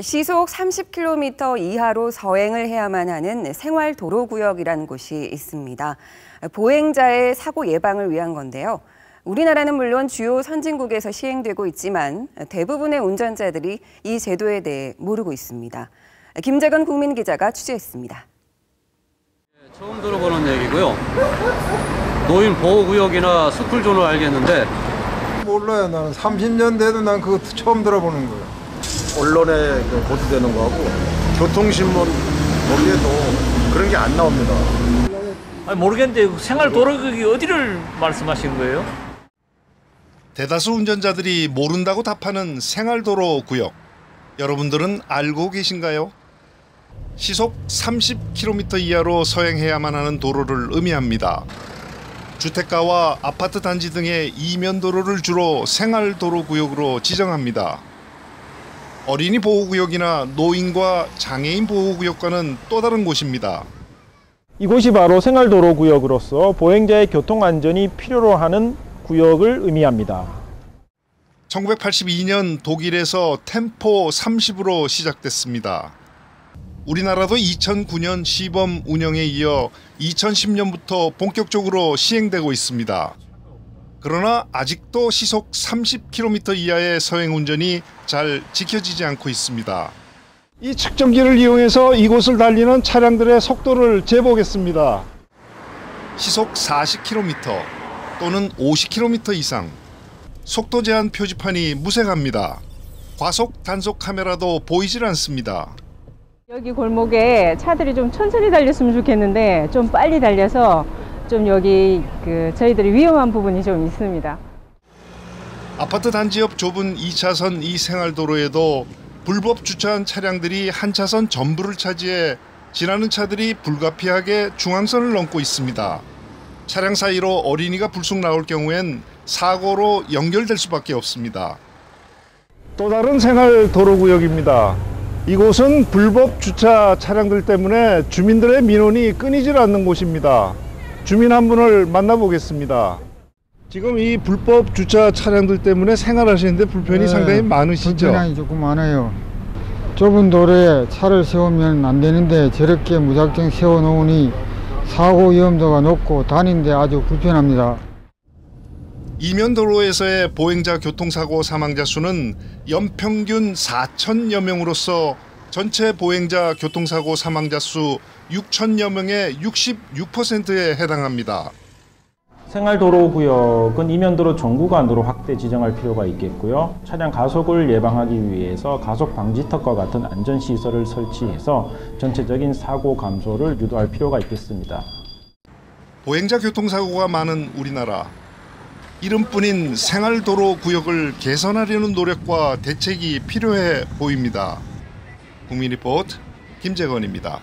시속 30km 이하로 서행을 해야만 하는 생활도로구역이라는 곳이 있습니다. 보행자의 사고 예방을 위한 건데요. 우리나라는 물론 주요 선진국에서 시행되고 있지만 대부분의 운전자들이 이 제도에 대해 모르고 있습니다. 김재건 국민 기자가 취재했습니다. 처음 들어보는 얘기고요. 노인 보호구역이나 스쿨존을 알겠는데 몰라요. 나는 30년 돼도 난 그거 처음 들어보는 거예요. 언론에 그 보도되는 거하고 교통신문 거기에도 그런 게 안 나옵니다. 아니, 모르겠는데 생활 도로국이 어디를 말씀하시는 거예요? 대다수 운전자들이 모른다고 답하는 생활도로 구역. 여러분들은 알고 계신가요? 시속 30km 이하로 서행해야만 하는 도로를 의미합니다. 주택가와 아파트 단지 등의 이면 도로를 주로 생활도로 구역으로 지정합니다. 어린이 보호구역이나 노인과 장애인 보호구역과는 또 다른 곳입니다. 이곳이 바로 생활도로 구역으로서 보행자의 교통 안전이 필요로 하는 구역을 의미합니다. 1982년 독일에서 템포 30으로 시작됐습니다. 우리나라도 2009년 시범 운영에 이어 2010년부터 본격적으로 시행되고 있습니다. 그러나 아직도 시속 30km 이하의 서행 운전이 잘 지켜지지 않고 있습니다. 이 측정기를 이용해서 이곳을 달리는 차량들의 속도를 재보겠습니다. 시속 40km 또는 50km 이상 속도 제한 표지판이 무색합니다. 과속 단속 카메라도 보이질 않습니다. 여기 골목에 차들이 좀 천천히 달렸으면 좋겠는데 좀 빨리 달려서 좀 여기 그 저희들이 위험한 부분이 좀 있습니다. 아파트 단지 옆 좁은 2차선 이 생활도로에도 불법 주차한 차량들이 한 차선 전부를 차지해 지나는 차들이 불가피하게 중앙선을 넘고 있습니다. 차량 사이로 어린이가 불쑥 나올 경우엔 사고로 연결될 수밖에 없습니다. 또 다른 생활 도로 구역입니다. 이곳은 불법 주차 차량들 때문에 주민들의 민원이 끊이질 않는 곳입니다. 주민 한 분을 만나보겠습니다. 지금 이 불법 주차 차량들 때문에 생활하시는데 불편이 네, 상당히 많으시죠? 불편함이 조금 많아요. 좁은 도로에 차를 세우면 안 되는데 저렇게 무작정 세워놓으니 사고 위험도가 높고 다니는데 아주 불편합니다. 이면 도로에서의 보행자 교통사고 사망자 수는 연평균 4천여 명으로서 전체 보행자 교통사고 사망자 수 6천여 명의 66%에 해당합니다. 생활도로 구역은 이면도로 전구간으로 확대 지정할 필요가 있겠고요. 차량 가속을 예방하기 위해서 가속 방지턱과 같은 안전시설을 설치해서 전체적인 사고 감소를 유도할 필요가 있겠습니다. 보행자 교통사고가 많은 우리나라. 이름뿐인 생활도로 구역을 개선하려는 노력과 대책이 필요해 보입니다. 국민리포트 김재건입니다.